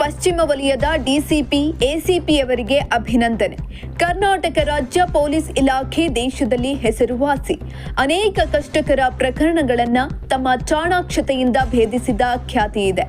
ಪಶ್ಚಿಮ ವಲಯದ ಡಿಸಿಪಿ, ಎಸಿಪಿಯವರಿಗೆ ಅಭಿನಂದನೆ. ಕರ್ನಾಟಕ ರಾಜ್ಯ ಪೊಲೀಸ್ ಇಲಾಖೆ ದೇಶದಲ್ಲಿ ಹೆಸರುವಾಸಿ ಅನೇಕ ಕಷ್ಟಕರ ಪ್ರಕರಣಗಳನ್ನ ತಮ್ಮ ಚಾಣಾಕ್ಷತೆಯಿಂದ ಭೇದಿಸಿದ ಖ್ಯಾತಿ ಇದೆ.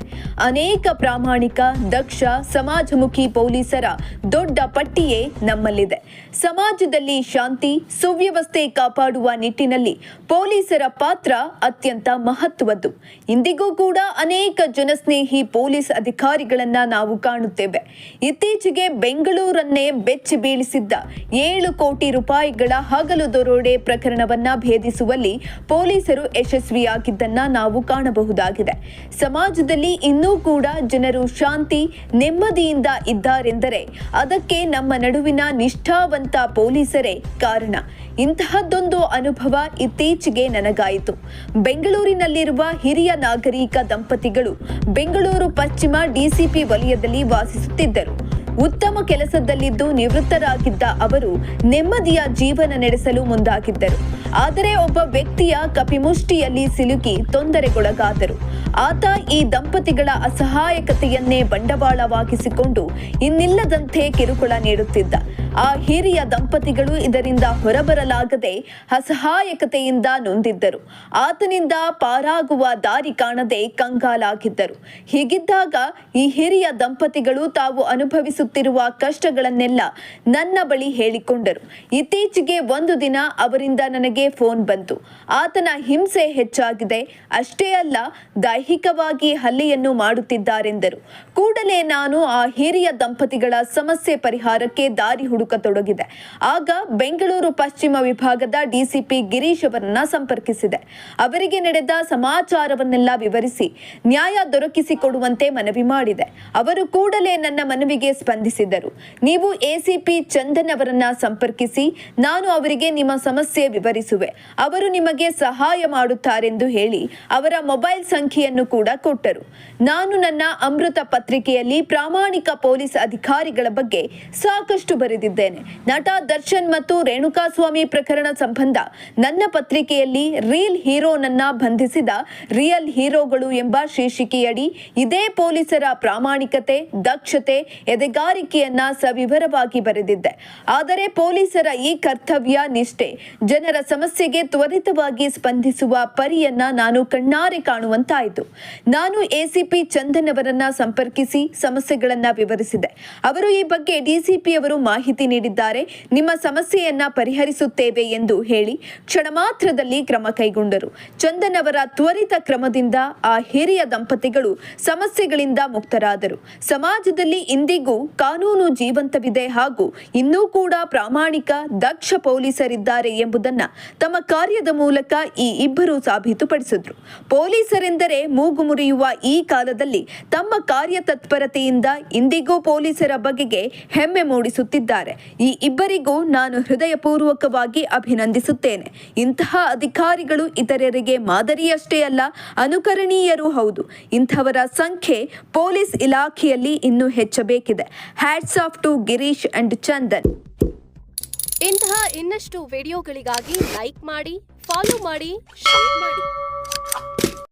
ಅನೇಕ ಪ್ರಾಮಾಣಿಕ, ದಕ್ಷ, ಸಮಾಜಮುಖಿ ಪೊಲೀಸರ ದೊಡ್ಡ ಪಟ್ಟಿಯೇ ನಮ್ಮಲ್ಲಿದೆ. ಸಮಾಜದಲ್ಲಿ ಶಾಂತಿ, ಸುವ್ಯವಸ್ಥೆ ಕಾಪಾಡುವ ನಿಟ್ಟಿನಲ್ಲಿ ಪೊಲೀಸರ ಪಾತ್ರ ಅತ್ಯಂತ ಮಹತ್ವದ್ದು. ಇಂದಿಗೂ ಕೂಡ ಅನೇಕ ಜನಸ್ನೇಹಿ ಪೊಲೀಸ್ ಅಧಿಕಾರಿಗಳನ್ನ ನಾವು ಕಾಣುತ್ತೇವೆ. ಇತ್ತೀಚೆಗೆ ಬೆಂಗಳೂರನ್ನೇ ಬೆಚ್ಚಿ ಬೀಳಿಸಿದ್ದ ಏಳು ಕೋಟಿ ರೂಪಾಯಿಗಳ ಹಗಲು ದರೋಡೆ ಪ್ರಕರಣವನ್ನ ಭೇದಿಸುವಲ್ಲಿ ಪೊಲೀಸರು ಯಶಸ್ವಿಯಾಗಿದ್ದನ್ನ ನಾವು ಕಾಣಬಹುದಾಗಿದೆ. ಸಮಾಜದಲ್ಲಿ ಇನ್ನೂ ಕೂಡ ಜನರು ಶಾಂತಿ, ನೆಮ್ಮದಿಯಿಂದ ಇದ್ದಾರೆಂದರೆ ಅದಕ್ಕೆ ನಮ್ಮ ನಡುವಿನ ನಿಷ್ಠಾವಂತ ಪೊಲೀಸರೇ ಕಾರಣ. ಇಂತಹದ್ದೊಂದು ಅನುಭವ ಇತ್ತೀಚೆಗೆ ನನಗಾಯಿತು. ಬೆಂಗಳೂರಿನಲ್ಲಿರುವ ಹಿರಿಯ ನಾಗರಿಕ ದಂಪತಿಗಳು ಬೆಂಗಳೂರು ಪಶ್ಚಿಮ ಡಿಸಿಪಿ ವಲಯದಲ್ಲಿ ವಾಸಿಸುತ್ತಿದ್ದರು. ಉತ್ತಮ ಕೆಲಸದಲ್ಲಿದ್ದು ನಿವೃತ್ತರಾಗಿದ್ದ ಅವರು ನೆಮ್ಮದಿಯ ಜೀವನ ನಡೆಸಲು ಮುಂದಾಗಿದ್ದರು. ಆದರೆ ಒಬ್ಬ ವ್ಯಕ್ತಿಯ ಕಪಿಮುಷ್ಟಿಯಲ್ಲಿ ಸಿಲುಕಿ ತೊಂದರೆಗೊಳಗಾದರು. ಆತ ಈ ದಂಪತಿಗಳ ಅಸಹಾಯಕತೆಯನ್ನೇ ಬಂಡವಾಳವಾಗಿಸಿಕೊಂಡು ಇನ್ನಿಲ್ಲದಂತೆ ಕಿರುಕುಳ ನೀಡುತ್ತಿದ್ದ. ಆ ಹಿರಿಯ ದಂಪತಿಗಳು ಇದರಿಂದ ಹೊರಬರಲಾಗದೆ ಅಸಹಾಯಕತೆಯಿಂದ ನೊಂದಿದ್ದರು. ಆತನಿಂದ ಪಾರಾಗುವ ದಾರಿ ಕಾಣದೆ ಕಂಗಾಲಾಗಿದ್ದರು. ಹೀಗಿದ್ದಾಗ ಈ ಹಿರಿಯ ದಂಪತಿಗಳು ತಾವು ಅನುಭವಿಸುತ್ತಿರುವ ಕಷ್ಟಗಳನ್ನೆಲ್ಲ ನನ್ನ ಬಳಿ ಹೇಳಿಕೊಂಡರು. ಇತ್ತೀಚೆಗೆ ಒಂದು ದಿನ ಅವರಿಂದ ನನಗೆ ಫೋನ್ ಬಂತು. ಆತನ ಹಿಂಸೆ ಹೆಚ್ಚಾಗಿದೆ. ಅಷ್ಟೇ ಅಲ್ಲ, ದೈಹಿಕವಾಗಿ ಹಲ್ಲೆಯನ್ನು ಮಾಡುತ್ತಿದ್ದಾರೆಂದರು. ಕೂಡಲೇ ನಾನು ಆ ಹಿರಿಯ ದಂಪತಿಗಳ ಸಮಸ್ಯೆ ಪರಿಹಾರಕ್ಕೆ ದಾರಿ ಹುಡುಕತೊಡಗಿದೆ ಆಗ ಬೆಂಗಳೂರು ಪಶ್ಚಿಮ ವಿಭಾಗದ ಡಿಸಿಪಿ ಗಿರೀಶ್ ಅವರನ್ನ ಸಂಪರ್ಕಿಸಿದೆ. ಅವರಿಗೆ ನಡೆದ ಸಮಾಚಾರವನ್ನೆಲ್ಲ ವಿವರಿಸಿ ನ್ಯಾಯ ದೊರಕಿಸಿಕೊಡುವಂತೆ ಮನವಿ ಮಾಡಿದೆ. ಅವರು ಕೂಡಲೇ ನನ್ನ ಮನವಿಗೆ ಸ್ಪಂದಿಸಿದರು. ನೀವು ಎಸಿಪಿ ಚಂದನ್ ಅವರನ್ನ ಸಂಪರ್ಕಿಸಿ, ನಾನು ಅವರಿಗೆ ನಿಮ್ಮ ಸಮಸ್ಯೆ ವಿವರಿಸುವೆ. ಅವರು ನಿಮಗೆ ಸಹಾಯ ಮಾಡುತ್ತಾರೆಂದು ಹೇಳಿ ಅವರ ಮೊಬೈಲ್ ಸಂಖ್ಯೆಯನ್ನು ಕೂಡ ಕೊಟ್ಟರು. ನಾನು ನನ್ನ ಅಮೃತ ಪತ್ರಿಕೆಯಲ್ಲಿ ಪ್ರಾಮಾಣಿಕ ಪೊಲೀಸ್ ಅಧಿಕಾರಿಗಳ ಬಗ್ಗೆ ಸಾಕಷ್ಟು ಬರೆದಿದ್ದೇನೆ ನಟ ದರ್ಶನ್ ಮತ್ತು ರೇಣುಕಾಸ್ವಾಮಿ ಪ್ರಕರಣ ಸಂಬಂಧ ನನ್ನ ಪತ್ರಿಕೆಯಲ್ಲಿ ರೀಲ್ ಹೀರೋನನ್ನ ಬಂಧಿಸಿದ ರಿಯಲ್ ಹೀರೋಗಳು ಎಂಬ ಶೀರ್ಷಿಕೆಯಡಿ ಇದೇ ಪೊಲೀಸರ ಪ್ರಾಮಾಣಿಕತೆ, ದಕ್ಷತೆ, ಎದೆಗಾರಿಕೆಯನ್ನ ಸವಿವರವಾಗಿ ಬರೆದಿದ್ದೆ. ಆದರೆ ಪೊಲೀಸರ ಈ ಕರ್ತವ್ಯ ನಿಷ್ಠೆ, ಜನರ ಸಮಸ್ಯೆಗೆ ತ್ವರಿತವಾಗಿ ಸ್ಪಂದಿಸುವ ಪರಿಯನ್ನ ನಾನು ಕಣ್ಣಾರೆ ಕಾಣುವಂತಾಯಿತು. ನಾನು ಎಸಿಪಿ ಚಂದನ್ ಅವರನ್ನ ಸಂಪರ್ಕಿಸಿ ಸಮಸ್ಯೆಗಳನ್ನ ವಿವರಿಸಿದೆ. ಅವರು ಈ ಬಗ್ಗೆ ಡಿಸಿಪಿ ಅವರು ಮಾಹಿತಿ ನೀಡಿದ್ದಾರೆ. ನಿಮ್ಮ ಸಮಸ್ಯೆಯನ್ನ ಪರಿಹರಿಸುತ್ತೇವೆ ಎಂದು ಹೇಳಿ ಕ್ಷಣ ಮಾತ್ರದಲ್ಲಿ ಕ್ರಮ ಕೈಗೊಂಡರು. ಚಂದನ್ ಅವರ ತ್ವರಿತ ಕ್ರಮದಿಂದ ಆ ಹಿರಿಯ ದಂಪತಿಗಳು ಸಮಸ್ಯೆಗಳಿಂದ ಮುಕ್ತರಾದರು. ಸಮಾಜದಲ್ಲಿ ಇಂದಿಗೂ ಕಾನೂನು ಜೀವಂತವಿದೆ ಹಾಗೂ ಇನ್ನೂ ಕೂಡ ಪ್ರಾಮಾಣಿಕ, ದಕ್ಷ ಪೊಲೀಸರಿದ್ದಾರೆ ಎಂಬುದನ್ನ ತಮ್ಮ ಕಾರ್ಯದ ಮೂಲಕ ಈ ಇಬ್ಬರು ಸಾಬೀತುಪಡಿಸಿದ್ರು. ಪೊಲೀಸರೆಂದರೆ ಮೂಗು ಮುರಿಯುವ ಈ ಕಾಲದಲ್ಲಿ ತಮ್ಮ ಕಾರ್ಯತತ್ಪರತೆಯಿಂದ ಇಂದಿಗೂ ಪೊಲೀಸರ ಬಗೆಗೆ ಹೆಮ್ಮೆ ಮೂಡಿಸುತ್ತಿದ್ದಾರೆ. ಈ ಇಬ್ಬರಿಗೂ ನಾನು ಹೃದಯಪೂರ್ವಕವಾಗಿ ಅಭಿನಂದಿಸುತ್ತೇನೆ. ಇಂತಹ ಅಧಿಕಾರಿಗಳು ಇತರರಿಗೆ ಮಾದರಿಯಷ್ಟೇ ಅಲ್ಲ, ಅನುಕರಣೀಯರೂ ಹೌದು. ಇಂಥವರ ಸಂಖ್ಯೆ ಪೊಲೀಸ್ ಇಲಾಖೆಯಲ್ಲಿ ಇನ್ನೂ ಹೆಚ್ಚಬೇಕಿದೆ. Hats off to Girish and Chandan. ಇಂತಹ ಇನ್ನಷ್ಟು ವಿಡಿಯೋಗಳಿಗಾಗಿ ಲೈಕ್ ಮಾಡಿ, ಫಾಲೋ ಮಾಡಿ, ಶೇರ್ ಮಾಡಿ.